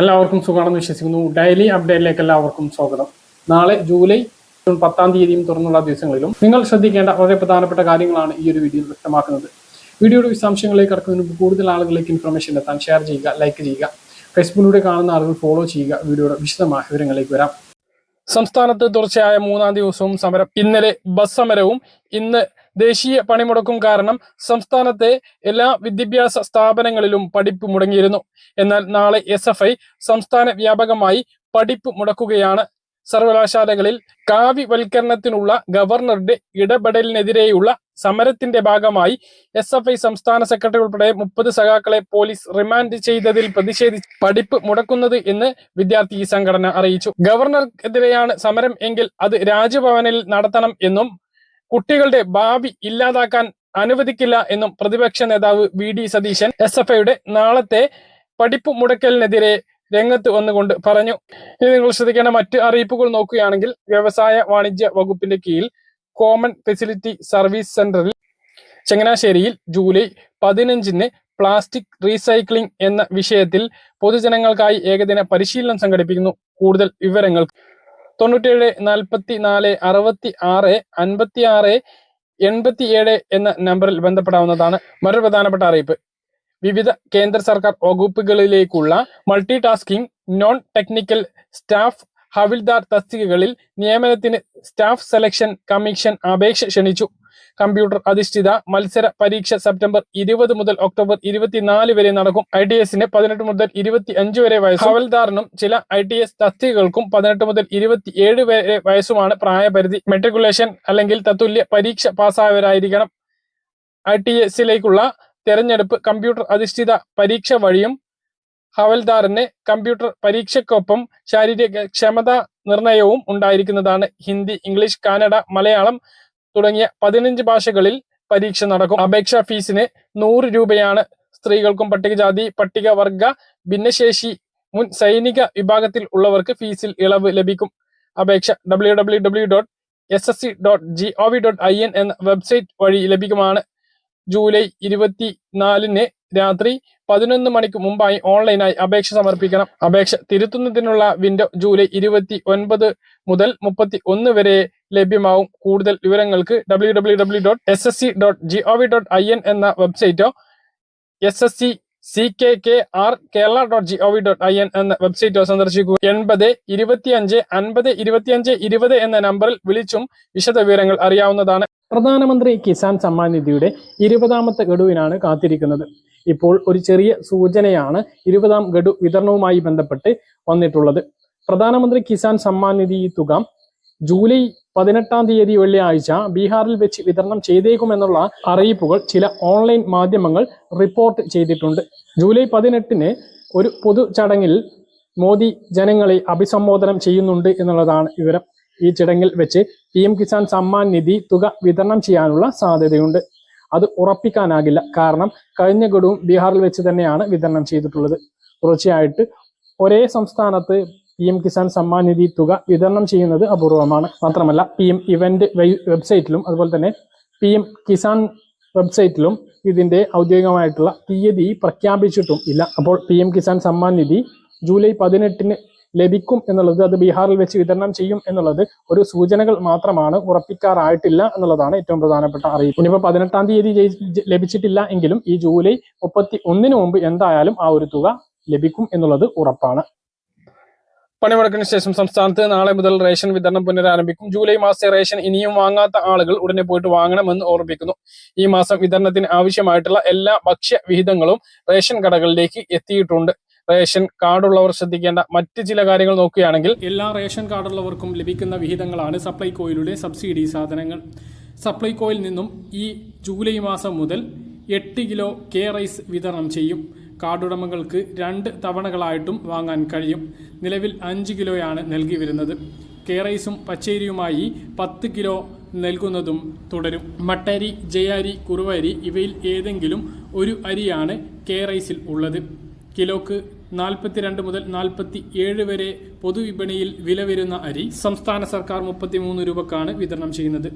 എല്ലാവർക്കും സുഖമാണെന്ന് വിശ്വസിക്കുന്നു. ഡെയിലി അപ്ഡേറ്റിലേക്ക് എല്ലാവർക്കും സ്വാഗതം. നാളെ ജൂലൈ പത്താം തീയതിയും തുറന്നുള്ള ദിവസങ്ങളിലും നിങ്ങൾ ശ്രദ്ധിക്കേണ്ട വളരെ പ്രധാനപ്പെട്ട കാര്യങ്ങളാണ് ഈ ഒരു വീഡിയോയിൽ വ്യക്തമാക്കുന്നത്. വീഡിയോയുടെ വിശദാംശങ്ങളിലേക്ക് കടക്കുന്നതിന് മുമ്പ് കൂടുതൽ ആളുകളിലേക്ക് ഇൻഫർമേഷൻ എത്താൻ ഷെയർ ചെയ്യുക ലൈക്ക് ചെയ്യുക ഫേസ്ബുക്കിലൂടെ കാണുന്ന ആളുകൾ ഫോളോ ചെയ്യുക വീഡിയോയുടെ വിശദമായ വിവരങ്ങളിലേക്ക് വരാം. സംസ്ഥാനത്ത് തുടർച്ചയായ മൂന്നാം ദിവസവും സമരം. ഇന്നലെ ബസ് സമരവും ഇന്ന് ദേശീയ പണിമുടക്കും കാരണം സംസ്ഥാനത്തെ എല്ലാ വിദ്യാഭ്യാസ സ്ഥാപനങ്ങളിലും പഠിപ്പ് മുടങ്ങിയിരുന്നു. എന്നാൽ നാളെ എസ് എഫ് ഐ സംസ്ഥാന വ്യാപകമായി പഠിപ്പ് മുടക്കുകയാണ്. സർവകലാശാലകളിൽ കാവ്യവൽക്കരണത്തിനുള്ള ഗവർണറുടെ ഇടപെടലിനെതിരെയുള്ള സമരത്തിന്റെ ഭാഗമായി എസ് എഫ് ഐ സംസ്ഥാന സെക്രട്ടറി ഉൾപ്പെടെ മുപ്പത് സഖാക്കളെ പോലീസ് റിമാൻഡ് ചെയ്തതിൽ പ്രതിഷേധിച്ച് പഠിപ്പ് മുടക്കുന്നത് എന്ന് വിദ്യാർത്ഥി സംഘടന അറിയിച്ചു. ഗവർണർക്കെതിരെയാണ് സമരം എങ്കിൽ അത് രാജ്ഭവനിൽ നടത്തണം എന്നും കുട്ടികളുടെ ഭാവി ഇല്ലാതാക്കാൻ അനുവദിക്കില്ല എന്നും പ്രതിപക്ഷ നേതാവ് V D Satheesan S F ഐയുടെ നാളത്തെ പഠിപ്പ് മുടക്കലിനെതിരെ രംഗത്ത് വന്നുകൊണ്ട് പറഞ്ഞു. ഇനി നിങ്ങൾ ശ്രദ്ധിക്കേണ്ട മറ്റ് അറിയിപ്പുകൾ നോക്കുകയാണെങ്കിൽ വ്യവസായ വാണിജ്യ വകുപ്പിന്റെ കീഴിൽ കോമൺ ഫെസിലിറ്റി സർവീസ് സെന്ററിൽ ചങ്ങനാശ്ശേരിയിൽ ജൂലൈ പതിനഞ്ചിന് പ്ലാസ്റ്റിക് റീസൈക്ലിംഗ് എന്ന വിഷയത്തിൽ പൊതുജനങ്ങൾക്കായി ഏകദിന പരിശീലനം സംഘടിപ്പിക്കുന്നു. കൂടുതൽ വിവരങ്ങൾ തൊണ്ണൂറ്റേഴ് നാൽപ്പത്തി നാല് അറുപത്തി ആറ് അൻപത്തി ആറ് എൺപത്തി ഏഴ് എന്ന നമ്പറിൽ ബന്ധപ്പെടാവുന്നതാണ് മറ്റൊരു പ്രധാനപ്പെട്ട അറിയിപ്പ്. വിവിധ കേന്ദ്ര സർക്കാർ വകുപ്പുകളിലേക്കുള്ള multi tasking non technical staff ഹവിൽദാർ തസ്തികകളിൽ നിയമനത്തിന് സ്റ്റാഫ് സെലക്ഷൻ കമ്മീഷൻ അപേക്ഷ ക്ഷണിച്ചു. കമ്പ്യൂട്ടർ അധിഷ്ഠിത മത്സര പരീക്ഷ സെപ്റ്റംബർ ഇരുപത് മുതൽ ഒക്ടോബർ ഇരുപത്തിനാല് വരെ നടക്കും. ഐ ടി എസിന് പതിനെട്ട് മുതൽ ഇരുപത്തി അഞ്ച് വരെ വയസ്സ് ഹവൽദാറിനും ചില ഐ ടി എസ് തസ്തികകൾക്കും പതിനെട്ട് മുതൽ ഇരുപത്തി ഏഴ് വരെ വയസ്സുമാണ് പ്രായപരിധി. മെട്രിക്കുലേഷൻ അല്ലെങ്കിൽ തത്തുല്യ പരീക്ഷ പാസ്സായവരായിരിക്കണം. ഐ ടി എസിലേക്കുള്ള തെരഞ്ഞെടുപ്പ് കമ്പ്യൂട്ടർ അധിഷ്ഠിത പരീക്ഷ വഴിയും ഹവൽദാറിന് കമ്പ്യൂട്ടർ പരീക്ഷയ്ക്കൊപ്പം ശാരീരിക ക്ഷമതാ നിർണയവും ഉണ്ടായിരിക്കുന്നതാണ്. ഹിന്ദി ഇംഗ്ലീഷ് കാനഡ മലയാളം തുടങ്ങിയ പതിനഞ്ച് ഭാഷകളിൽ പരീക്ഷ നടക്കും. അപേക്ഷാ ഫീസിന് നൂറ് രൂപയാണ് സ്ത്രീകൾക്കും പട്ടികജാതി പട്ടികവർഗ ഭിന്നശേഷി മുൻ സൈനിക വിഭാഗത്തിൽ ഉള്ളവർക്ക് ഫീസിൽ ഇളവ് ലഭിക്കും. അപേക്ഷ W W W dot S S C dot G O V dot I N എന്ന വെബ്സൈറ്റ് വഴി ലഭിക്കുമാണ് ജൂലൈ ഇരുപത്തി നാലിന് രാത്രി പതിനൊന്ന് മണിക്ക് മുമ്പായി ഓൺലൈനായി അപേക്ഷ സമർപ്പിക്കണം. അപേക്ഷ തിരുത്തുന്നതിനുള്ള വിൻഡോ ജൂലൈ ഇരുപത്തി ഒൻപത് മുതൽ മുപ്പത്തി ഒന്ന് വരെ ലഭ്യമാവും. കൂടുതൽ വിവരങ്ങൾക്ക് W W W dot S S C dot G O V dot I N എന്ന വെബ്സൈറ്റോ S S C C K K R Kerala dot G O V dot I N എന്ന വെബ്സൈറ്റോ സന്ദർശിക്കുക എൺപത് ഇരുപത്തിയഞ്ച് അൻപത് ഇരുപത്തിയഞ്ച് ഇരുപത് എന്ന നമ്പറിൽ വിളിച്ചും വിശദവിവരങ്ങൾ അറിയാവുന്നതാണ്. പ്രധാനമന്ത്രി കിസാൻ സമ്മാൻ നിധിയുടെ ഇരുപതാമത്തെ ഗഡുവിനാണ് കാത്തിരിക്കുന്നത്. ഇപ്പോൾ ഒരു ചെറിയ സൂചനയാണ് ഇരുപതാം ഗഡു വിതരണവുമായി ബന്ധപ്പെട്ട് വന്നിട്ടുള്ളത്. പ്രധാനമന്ത്രി കിസാൻ സമ്മാൻ നിധി തുക ജൂലൈ പതിനെട്ടാം തീയതി വെള്ളിയാഴ്ച ബീഹാറിൽ വെച്ച് വിതരണം ചെയ്തേക്കുമെന്നുള്ള അറിയിപ്പുകൾ ചില ഓൺലൈൻ മാധ്യമങ്ങൾ റിപ്പോർട്ട് ചെയ്തിട്ടുണ്ട്. ജൂലൈ പതിനെട്ടിന് ഒരു പൊതു ചടങ്ങിൽ മോദി ജനങ്ങളെ അഭിസംബോധനം ചെയ്യുന്നുണ്ട് എന്നുള്ളതാണ് വിവരം. ഈ ചടങ്ങിൽ വെച്ച് പി എം കിസാൻ സമ്മാൻ നിധി തുക വിതരണം ചെയ്യാനുള്ള സാധ്യതയുണ്ട്. അത് ഉറപ്പിക്കാനാകില്ല. കാരണം കഴിഞ്ഞ ഗഡുവും ബീഹാറിൽ വെച്ച് തന്നെയാണ് വിതരണം ചെയ്തിട്ടുള്ളത്. തുടർച്ചയായിട്ട് ഒരേ സംസ്ഥാനത്ത് പി എം കിസാൻ സമ്മാൻ നിധി തുക വിതരണം ചെയ്യുന്നത് അപൂർവമാണ്. മാത്രമല്ല പി എം ഇവന്റ് വെബ്സൈറ്റിലും അതുപോലെ തന്നെ പി എം കിസാൻ വെബ്സൈറ്റിലും ഇതിന്റെ ഔദ്യോഗികമായിട്ടുള്ള തീയതി പ്രഖ്യാപിച്ചിട്ടും ഇല്ല. അപ്പോൾ P M Kisan Samman Nidhi July പതിനെട്ടിന് ലഭിക്കും എന്നുള്ളത് അത് ബീഹാറിൽ വെച്ച് വിതരണം ചെയ്യും എന്നുള്ളത് ഒരു സൂചനകൾ മാത്രമാണ് ഉറപ്പിക്കാറായിട്ടില്ല എന്നുള്ളതാണ് ഏറ്റവും പ്രധാനപ്പെട്ട അറിയിപ്പ്. ഇനിയിപ്പോൾ പതിനെട്ടാം തീയതി ലഭിച്ചിട്ടില്ല എങ്കിലും ഈ ജൂലൈ മുപ്പത്തി ഒന്നിന് മുമ്പ് എന്തായാലും ആ ഒരു തുക ലഭിക്കും എന്നുള്ളത് ഉറപ്പാണ്. പണിമുടക്കിന് ശേഷം സംസ്ഥാനത്ത് നാളെ മുതൽ റേഷൻ വിതരണം പുനരാരംഭിക്കും. ജൂലൈ മാസത്തെ റേഷൻ ഇനിയും വാങ്ങാത്ത ആളുകൾ ഉടനെ പോയിട്ട് വാങ്ങണമെന്ന് ഓർമ്മിപ്പിക്കുന്നു ഈ മാസം വിതരണത്തിന് ആവശ്യമായിട്ടുള്ള എല്ലാ ഭക്ഷ്യവിഹിതങ്ങളും റേഷൻ കടകളിലേക്ക് എത്തിയിട്ടുണ്ട്. റേഷൻ കാർഡുള്ളവർ ശ്രദ്ധിക്കേണ്ട മറ്റ് ചില കാര്യങ്ങൾ നോക്കുകയാണെങ്കിൽ എല്ലാ റേഷൻ കാർഡുള്ളവർക്കും ലഭിക്കുന്ന വിഹിതങ്ങളാണ് സപ്ലൈകോയിലൂടെ സബ്സിഡി സാധനങ്ങൾ. സപ്ലൈകോയിൽ നിന്നും ഈ ജൂലൈ മാസം മുതൽ എട്ട് കിലോ കെ റൈസ് വിതരണം ചെയ്യും. കാർഡുടമകൾക്ക് രണ്ട് തവണകളായിട്ടും വാങ്ങാൻ കഴിയും. നിലവിൽ അഞ്ച് കിലോയാണ് നൽകി വരുന്നത്. കെ റൈസും പച്ചേരിയുമായി പത്ത് കിലോ നൽകുന്നതും തുടരും. മട്ടരി ജയാരി കുറുവരി ഇവയിൽ ഏതെങ്കിലും ഒരു അരിയാണ് കെ റൈസിൽ ഉള്ളത്. കിലോക്ക് നാൽപ്പത്തിരണ്ട് മുതൽ നാൽപ്പത്തി ഏഴ് വരെ പൊതുവിപണിയിൽ വില വരുന്ന അരി സംസ്ഥാന സർക്കാർ മുപ്പത്തിമൂന്ന് രൂപക്കാണ് വിതരണം ചെയ്യുന്നത്.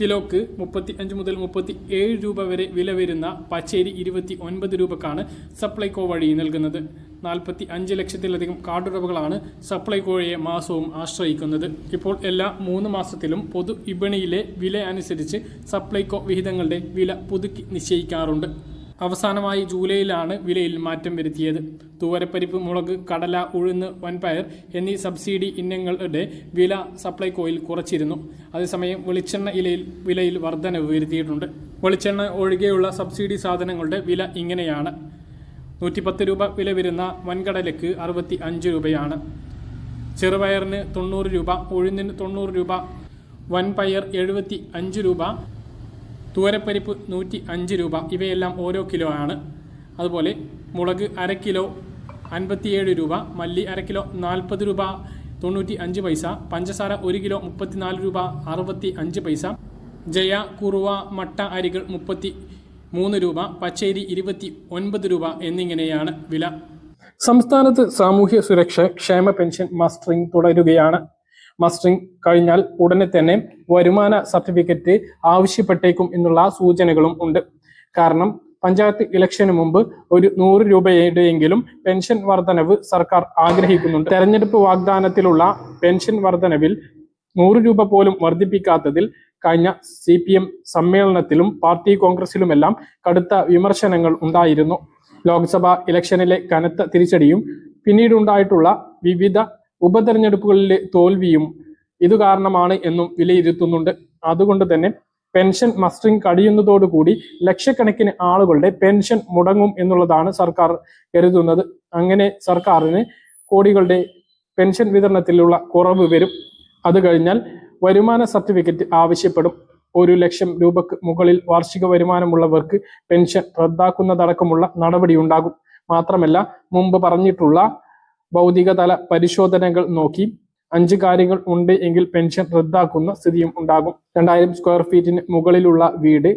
കിലോക്ക് മുപ്പത്തി അഞ്ച് മുതൽ മുപ്പത്തി ഏഴ് രൂപ വരെ വില വരുന്ന പച്ചേരി ഇരുപത്തി ഒൻപത് രൂപക്കാണ് സപ്ലൈകോ വഴി നൽകുന്നത്. നാൽപ്പത്തി അഞ്ച് ലക്ഷത്തിലധികം കാർഡുറവകളാണ് സപ്ലൈകോയെ മാസവും ആശ്രയിക്കുന്നത്. ഇപ്പോൾ എല്ലാ മൂന്ന് മാസത്തിലും പൊതു വിപണിയിലെ വില അനുസരിച്ച് സപ്ലൈകോ വിഹിതങ്ങളുടെ വില പുതുക്കി നിശ്ചയിക്കാറുണ്ട്. അവസാനമായി ജൂലൈയിലാണ് വിലയിൽ മാറ്റം വരുത്തിയത്. തൂവരപ്പരിപ്പ് മുളക് കടല ഉഴുന്ന് വൻപയർ എന്നീ സബ്സിഡി ഇനങ്ങളുടെ വില സപ്ലൈകോയിൽ കുറച്ചിരുന്നു. അതേസമയം വെളിച്ചെണ്ണ ഇലയിൽ വിലയിൽ വർധനവ് വരുത്തിയിട്ടുണ്ട്. വെളിച്ചെണ്ണ ഒഴികെയുള്ള സബ്സിഡി സാധനങ്ങളുടെ വില ഇങ്ങനെയാണ്. നൂറ്റിപ്പത്ത് രൂപ വില വരുന്ന വൻകടലയ്ക്ക് അറുപത്തി അഞ്ച് രൂപയാണ്. ചെറുപയറിന് തൊണ്ണൂറ് രൂപ ഉഴുന്നിന് തൊണ്ണൂറ് രൂപ വൻപയർ എഴുപത്തി അഞ്ച് രൂപ തൂവരപ്പരിപ്പ് നൂറ്റി അഞ്ച് രൂപ. ഇവയെല്ലാം ഓരോ കിലോ ആണ്. അതുപോലെ മുളക് അര കിലോ അൻപത്തിയേഴ് രൂപ മല്ലി അര കിലോ നാൽപ്പത് രൂപ തൊണ്ണൂറ്റി അഞ്ച് പൈസ പഞ്ചസാര ഒരു കിലോ മുപ്പത്തിനാല് രൂപ അറുപത്തി അഞ്ച് പൈസ ജയ കുറുവ മട്ട അരികൾ മുപ്പത്തി മൂന്ന് രൂപ പച്ചേരി ഇരുപത്തി ഒൻപത് രൂപ എന്നിങ്ങനെയാണ് വില. സംസ്ഥാനത്ത് സാമൂഹ്യ സുരക്ഷ ക്ഷേമ പെൻഷൻ മസ്റ്ററിംഗ് തുടരുകയാണ്. മസ്റ്ററിംഗ് കഴിഞ്ഞാൽ ഉടനെ തന്നെ വരുമാന സർട്ടിഫിക്കറ്റ് ആവശ്യപ്പെട്ടേക്കും എന്നുള്ള സൂചനകളും ഉണ്ട്. കാരണം പഞ്ചായത്ത് ഇലക്ഷന് മുമ്പ് ഒരു നൂറ് രൂപയുടെയെങ്കിലും പെൻഷൻ വർധനവ് സർക്കാർ ആഗ്രഹിക്കുന്നുണ്ട്. തെരഞ്ഞെടുപ്പ് വാഗ്ദാനത്തിലുള്ള പെൻഷൻ വർധനവിൽ നൂറ് രൂപ പോലും വർദ്ധിപ്പിക്കാത്തതിൽ കഴിഞ്ഞ സി പി എം സമ്മേളനത്തിലും പാർട്ടി കോൺഗ്രസിലുമെല്ലാം കടുത്ത വിമർശനങ്ങൾ ഉണ്ടായിരുന്നു. ലോക്സഭാ ഇലക്ഷനിലെ കനത്ത തിരിച്ചടിയും പിന്നീടുണ്ടായിട്ടുള്ള വിവിധ ഉപതെരഞ്ഞെടുപ്പുകളിലെ തോൽവിയും ഇതു കാരണമാണ് എന്നും വിലയിരുത്തുന്നുണ്ട്. അതുകൊണ്ട് തന്നെ പെൻഷൻ മസ്റ്ററിംഗ് കഴിയുന്നതോടുകൂടി ലക്ഷക്കണക്കിന് ആളുകളുടെ പെൻഷൻ മുടങ്ങും എന്നുള്ളതാണ് സർക്കാർ കരുതുന്നത്. അങ്ങനെ സർക്കാരിന് കോടികളുടെ പെൻഷൻ വിതരണത്തിലുള്ള കുറവ് വരും. അത് കഴിഞ്ഞാൽ വരുമാന സർട്ടിഫിക്കറ്റ് ആവശ്യപ്പെടും. ഒരു ലക്ഷം രൂപക്ക് മുകളിൽ വാർഷിക വരുമാനമുള്ളവർക്ക് പെൻഷൻ റദ്ദാക്കുന്നതടക്കമുള്ള നടപടി ഉണ്ടാകും മാത്രമല്ല മുമ്പ് പറഞ്ഞിട്ടുള്ള ഭൗതികതല പരിശോധനകൾ നോക്കി അഞ്ച് കാര്യങ്ങൾ ഉണ്ട് എങ്കിൽ പെൻഷൻ റദ്ദാക്കുന്ന സ്ഥിതിയും ഉണ്ടാകും. രണ്ടായിരം സ്ക്വയർ ഫീറ്റിന് മുകളിലുള്ള വീട്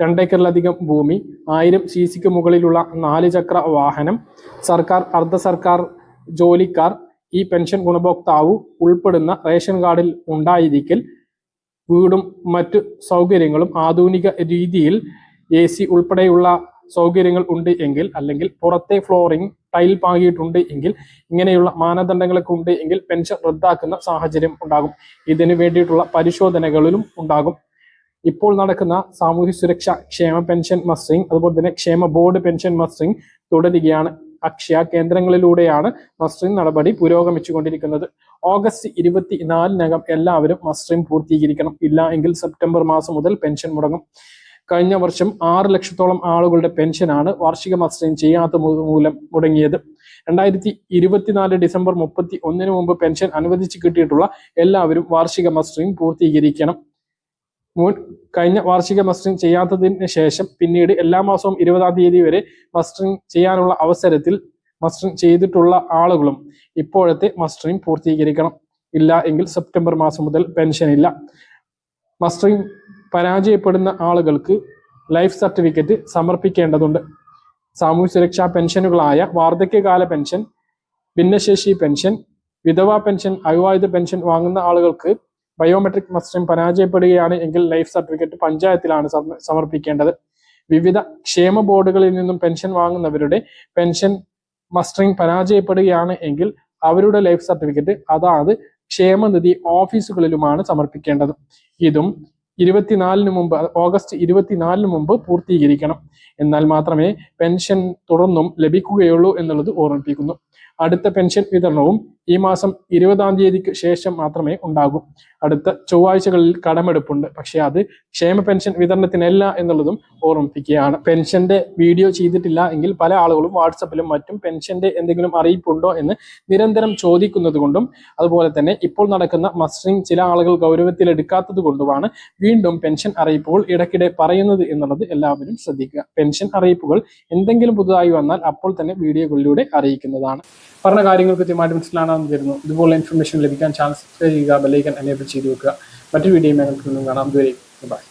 രണ്ടേക്കറിലധികം ഭൂമി ആയിരം സി സിക്ക് മുകളിലുള്ള നാല് ചക്ര വാഹനം സർക്കാർ അർദ്ധ സർക്കാർ ജോലിക്കാർ ഈ പെൻഷൻ ഗുണഭോക്താവ് ഉൾപ്പെടുന്ന റേഷൻ കാർഡിൽ ഉണ്ടായിരിക്കൽ വീടും മറ്റു സൗകര്യങ്ങളും ആധുനിക രീതിയിൽ എ സി ഉൾപ്പെടെയുള്ള സൗകര്യങ്ങൾ ഉണ്ട് എങ്കിൽ അല്ലെങ്കിൽ പുറത്തെ ഫ്ലോറിംഗ് ടൈൽ പാകിയിട്ടുണ്ട് എങ്കിൽ ഇങ്ങനെയുള്ള മാനദണ്ഡങ്ങളൊക്കെ ഉണ്ട് എങ്കിൽ പെൻഷൻ റദ്ദാക്കുന്ന സാഹചര്യം ഉണ്ടാകും. ഇതിനു വേണ്ടിയിട്ടുള്ള പരിശോധനകളിലും ഉണ്ടാകും. ഇപ്പോൾ നടക്കുന്ന സാമൂഹ്യ സുരക്ഷ ക്ഷേമ പെൻഷൻ മസ്റ്ററിംഗ് അതുപോലെ തന്നെ ക്ഷേമ ബോർഡ് പെൻഷൻ മസ്റ്ററിംഗ് തുടരുകയാണ്. അക്ഷയ കേന്ദ്രങ്ങളിലൂടെയാണ് മസ്റ്ററിംഗ് നടപടി പുരോഗമിച്ചുകൊണ്ടിരിക്കുന്നത്. ഓഗസ്റ്റ് ഇരുപത്തിനാലിനകം എല്ലാവരും മസ്റ്ററിംഗ് പൂർത്തീകരിക്കണം. ഇല്ല എങ്കിൽ സെപ്റ്റംബർ മാസം മുതൽ പെൻഷൻ മുടങ്ങും. കഴിഞ്ഞ വർഷം ആറ് ലക്ഷത്തോളം ആളുകളുടെ പെൻഷനാണ് വാർഷിക മത്സരം ചെയ്യാത്ത മൂലം മുടങ്ങിയത്. രണ്ടായിരത്തി ഇരുപത്തിനാല് ഡിസംബർ മുപ്പത്തി ഒന്നിന് മുമ്പ് പെൻഷൻ അനുവദിച്ച് കിട്ടിയിട്ടുള്ള എല്ലാവരും വാർഷിക മസ്റ്ററിംഗ് പൂർത്തീകരിക്കണം. മുൻ കഴിഞ്ഞ വാർഷിക മസ്റ്ററിംഗ് ചെയ്യാത്തതിന് ശേഷം പിന്നീട് എല്ലാ മാസവും ഇരുപതാം തീയതി വരെ മസ്റ്ററിംഗ് ചെയ്യാനുള്ള അവസരത്തിൽ മസ്റ്ററിംഗ് ചെയ്തിട്ടുള്ള ആളുകളും ഇപ്പോഴത്തെ മസ്റ്ററിംഗ് പൂർത്തീകരിക്കണം. ഇല്ല എങ്കിൽ സെപ്റ്റംബർ മാസം മുതൽ പെൻഷൻ ഇല്ല. മസ്റ്ററിംഗ് പരാജയപ്പെടുന്ന ആളുകൾക്ക് ലൈഫ് സർട്ടിഫിക്കറ്റ് സമർപ്പിക്കേണ്ടതുണ്ട്. സാമൂഹ്യ സുരക്ഷാ പെൻഷനുകളായ വാർദ്ധക്യകാല പെൻഷൻ ഭിന്നശേഷി പെൻഷൻ വിധവ പെൻഷൻ അവിവാഹിത പെൻഷൻ വാങ്ങുന്ന ആളുകൾക്ക് ബയോമെട്രിക് മസ്റ്റം പരാജയപ്പെടുകയാണ് എങ്കിൽ ലൈഫ് സർട്ടിഫിക്കറ്റ് പഞ്ചായത്തിലാണ് സമർപ്പിക്കേണ്ടത്. വിവിധ ക്ഷേമ ബോർഡുകളിൽ നിന്നും പെൻഷൻ വാങ്ങുന്നവരുടെ പെൻഷൻ മസ്റ്ററിംഗ് പരാജയപ്പെടുകയാണ് എങ്കിൽ അവരുടെ ലൈഫ് സർട്ടിഫിക്കറ്റ് അതാത് ക്ഷേമനിധി ഓഫീസുകളിലുമാണ് സമർപ്പിക്കേണ്ടത്. ഇതും ഇരുപത്തിനാലിന് മുമ്പ് ഓഗസ്റ്റ് ഇരുപത്തിനാലിന് മുമ്പ് പൂർത്തീകരിക്കണം. എന്നാൽ മാത്രമേ പെൻഷൻ തുടർന്നും ലഭിക്കുകയുള്ളൂ എന്നുള്ളത് ഓർമ്മിപ്പിക്കുന്നു. അടുത്ത പെൻഷൻ വിതരണവും ഈ മാസം ഇരുപതാം തീയതിക്ക് ശേഷം മാത്രമേ ഉണ്ടാകൂ. അടുത്ത ചൊവ്വാഴ്ചകളിൽ കടമെടുപ്പുണ്ട്. പക്ഷേ അത് ക്ഷേമ പെൻഷൻ വിതരണത്തിനല്ല എന്നുള്ളതും ഓർമ്മിപ്പിക്കുകയാണ്. പെൻഷന്റെ വീഡിയോ ചെയ്തിട്ടില്ല എങ്കിൽ പല ആളുകളും വാട്സപ്പിലും മറ്റും പെൻഷന്റെ എന്തെങ്കിലും അറിയിപ്പുണ്ടോ എന്ന് നിരന്തരം ചോദിക്കുന്നത് കൊണ്ടും അതുപോലെ തന്നെ ഇപ്പോൾ നടക്കുന്ന മസ്റ്ററിംഗ് ചില ആളുകൾ ഗൗരവത്തിൽ എടുക്കാത്തത് കൊണ്ടുമാണ് വീണ്ടും പെൻഷൻ അറിയിപ്പുകൾ ഇടയ്ക്കിടെ പറയുന്നത് എന്നുള്ളത് എല്ലാവരും ശ്രദ്ധിക്കുക. പെൻഷൻ അറിയിപ്പുകൾ എന്തെങ്കിലും പുതുതായി വന്നാൽ അപ്പോൾ തന്നെ വീഡിയോകളിലൂടെ അറിയിക്കുന്നതാണ്. പറഞ്ഞ കാര്യങ്ങൾ കൃത്യമായിട്ട് മനസ്സിലാണെന്ന് തരുന്നു ഇതുപോലെ ഇൻഫർമേഷൻ ലഭിക്കാൻ ചാൻസ് സബ്സ്ക്രൈബ് ചെയ്യുക ബെല്ലൈക്കൻ എനേബിൾ ചെയ്ത് വെക്കുക. മറ്റൊരു വീഡിയോ ഞങ്ങൾക്ക് കാണാം. ഇതുവരെ ബൈ